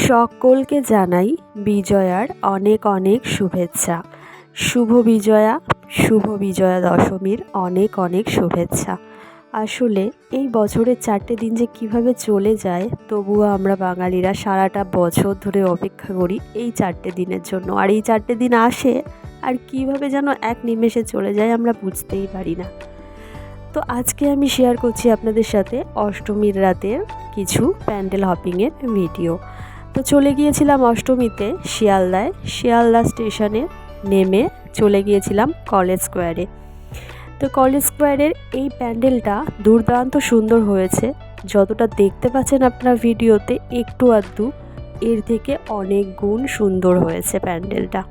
সকলকে জানাই বিজয়ার অনেক অনেক শুভেচ্ছা। শুভ বিজয়া শুভ বিজয়া দশমীর অনেক অনেক শুভেচ্ছা। আসলে এই বছরের চারটে দিন যে কীভাবে চলে যায়, তবুও আমরা বাঙালিরা সারাটা বছর ধরে অপেক্ষা করি এই চারটে দিনের জন্য। আর এই চারটে দিন আসে, আর কীভাবে যেন এক নিমেষে চলে যায় আমরা বুঝতেই পারি না। তো আজকে আমি শেয়ার করছি আপনাদের সাথে অষ্টমীর রাতের কিছু প্যান্ডেল হপিংয়ের ভিডিও তো চলে গিয়েছিলাম অষ্টমীতে শিয়ালদায়। শিয়ালদা স্টেশনে নেমে চলে গিয়েছিলাম কলেজ স্কোয়ারে। তো কলেজ স্কোয়ারের এই প্যান্ডেলটা দুর্দান্ত সুন্দর হয়েছে। যতটা দেখতে পাচ্ছেন আপনার ভিডিওতে, একটু আধটু, এর থেকে অনেক গুণ সুন্দর হয়েছে প্যান্ডেলটা।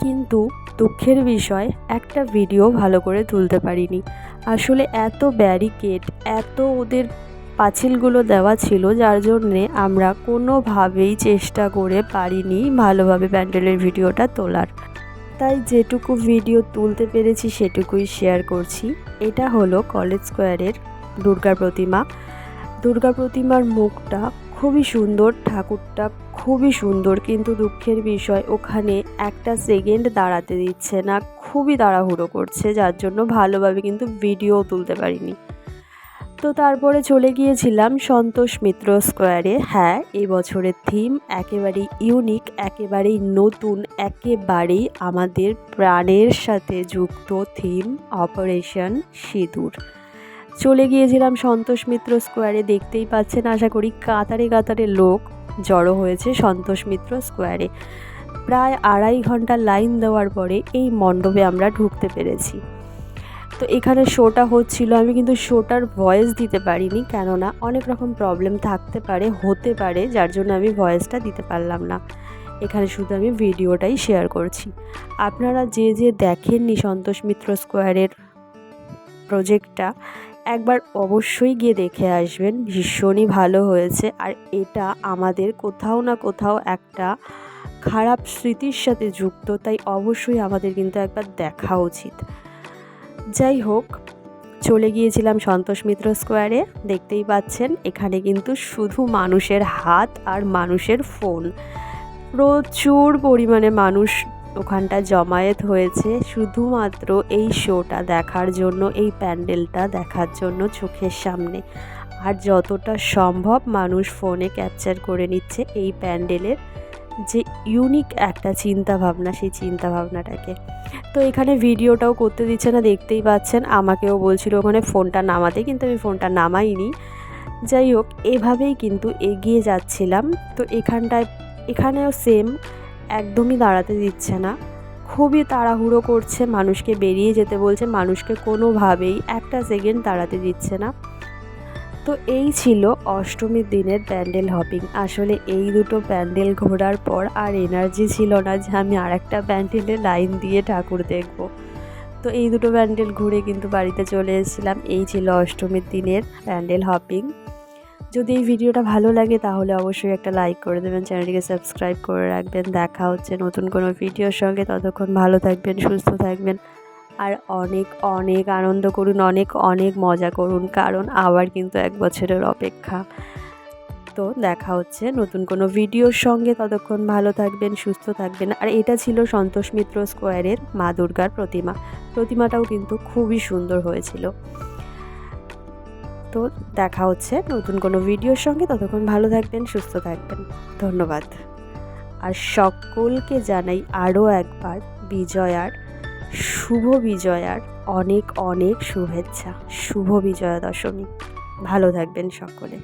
কিন্তু দুঃখের বিষয়, একটা ভিডিও ভালো করে তুলতে পারিনি। আসলে এত ব্যারিকেড, এত ওদের পাঁচিলগুলো দেওয়া ছিল, যার জন্যে আমরা কোনোভাবেই চেষ্টা করে পারিনি ভালোভাবে প্যান্ডেলের ভিডিওটা তোলার। তাই যেটুকু ভিডিও তুলতে পেরেছি সেটুকুই শেয়ার করছি। এটা হলো কলেজ স্কোয়ারের দুর্গা প্রতিমা। দুর্গা প্রতিমার মুখটা খুবই সুন্দর, ঠাকুরটা খুবই সুন্দর, কিন্তু দুঃখের বিষয়, ওখানে একটা সেকেন্ড দাঁড়াতে দিচ্ছে না, খুবই তাড়াহুড়ো করছে, যার জন্য ভালোভাবে কিন্তু ভিডিও তুলতে পারিনি। তো তারপরে চলে গিয়েছিলাম সন্তোষ মিত্র স্কোয়ারে। হ্যাঁ এবছরের থিম একেবারেই ইউনিক একেবারেই নতুন, একেবারেই আমাদের প্রাণের সাথে যুক্ত থিম অপারেশন সিঁদুর। চলে গিয়েছিলাম সন্তোষ মিত্র স্কোয়ারে, দেখতেই পাচ্ছেন, আশা করি কাতারে কাতারে লোক জড়ো হয়েছে সন্তোষ মিত্র স্কোয়ারে। প্রায় আড়াই ঘণ্টা লাইন দেওয়ার পরে এই মণ্ডপে আমরা ঢুকতে পেরেছি। তো এখানে শোটা হচ্ছিল, আমি কিন্তু শোটার ভয়েস দিতে পারিনি, কেননা অনেক রকম প্রবলেম থাকতে পারে, হতে পারে, যার জন্য আমি ভয়েসটা দিতে পারলাম না। এখানে শুধু আমি ভিডিওটাই শেয়ার করছি। আপনারা যে যে দেখেননি সন্তোষ মিত্র স্কোয়ারের প্রজেক্টটা একবার অবশ্যই গিয়ে দেখে আসবেন, ভীষণই ভালো হয়েছে। আর এটা আমাদের কোথাও না কোথাও একটা খারাপ স্মৃতির সাথে যুক্ত, তাই অবশ্যই আমাদের কিন্তু একবার দেখা উচিত। যাই হোক, চলে গিয়েছিলাম সন্তোষ মিত্র স্কোয়ারে। দেখতেই পাচ্ছেন, এখানে কিন্তু শুধু মানুষের হাত আর মানুষের ফোন। প্রচুর পরিমাণে মানুষ ওখানটা জমায়েত হয়েছে। শুধুমাত্র এই শোটা দেখার জন্য, এই প্যান্ডেলটা দেখার জন্য চোখের সামনে। আর যতটা সম্ভব মানুষ ফোনে ক্যাপচার করে নিচ্ছে এই প্যান্ডেলের যে ইউনিক একটা চিন্তা ভাবনা সেই চিন্তা ভাবনাটাকে তো এখানে ভিডিওটাও করতে দিচ্ছে না, দেখতেই পাচ্ছেন। আমাকেও বলছিল ওখানে ফোনটা নামাতে, কিন্তু আমি ফোনটা নামাইনি। যাই হোক, এভাবেই কিন্তু এগিয়ে যাচ্ছিলাম। তো এখানটায়, এখানেও সেম একদমই দাঁড়াতে দিচ্ছে না। খুবই তাড়াহুড়ো করছে, মানুষকে বেরিয়ে যেতে বলছে। মানুষকে কোনোভাবেই একটা সেকেন্ড দাঁড়াতে দিচ্ছে না। তো এই ছিল অষ্টমীর দিনের প্যান্ডেল হপিং। আসলে এই দুটো প্যান্ডেল ঘোরার পর আর এনার্জি ছিল না যে আমি আর একটা প্যান্ডেলে লাইন দিয়ে ঠাকুর দেখব। তো এই দুটো প্যান্ডেল ঘুরে কিন্তু বাড়িতে চলে এসেছিলাম। এই ছিল অষ্টমীর দিনের প্যান্ডেল হপিং। যদি এই ভিডিওটা ভালো লাগে তাহলে অবশ্যই একটা লাইক করে দেবেন, চ্যানেলটিকে সাবস্ক্রাইব করে রাখবেন। দেখা হচ্ছে নতুন কোনো ভিডিওর সঙ্গে। ততক্ষণ ভালো থাকবেন, সুস্থ থাকবেন। আর অনেক অনেক আনন্দ করুন, অনেক অনেক মজা করুন, কারণ আবার কিন্তু এক বছরের অপেক্ষা। তো দেখা হচ্ছে নতুন কোনো ভিডিওর সঙ্গে। ততক্ষণ ভালো থাকবেন, সুস্থ থাকবেন। আর এটা ছিল সন্তোষ মিত্র স্কোয়ারের মা দুর্গার প্রতিমা। প্রতিমাটাও কিন্তু খুবই সুন্দর হয়েছিল। তো দেখা হচ্ছে নতুন কোনো ভিডিওর সঙ্গে। ততক্ষণ ভালো থাকবেন, সুস্থ থাকবেন। ধন্যবাদ। আর সকলকে জানাই আরও একবার বিজয়ার শুভ বিজয়ার অনেক অনেক শুভেচ্ছা। শুভ বিজয়া দশমী ভালো থাকবেন সকলে।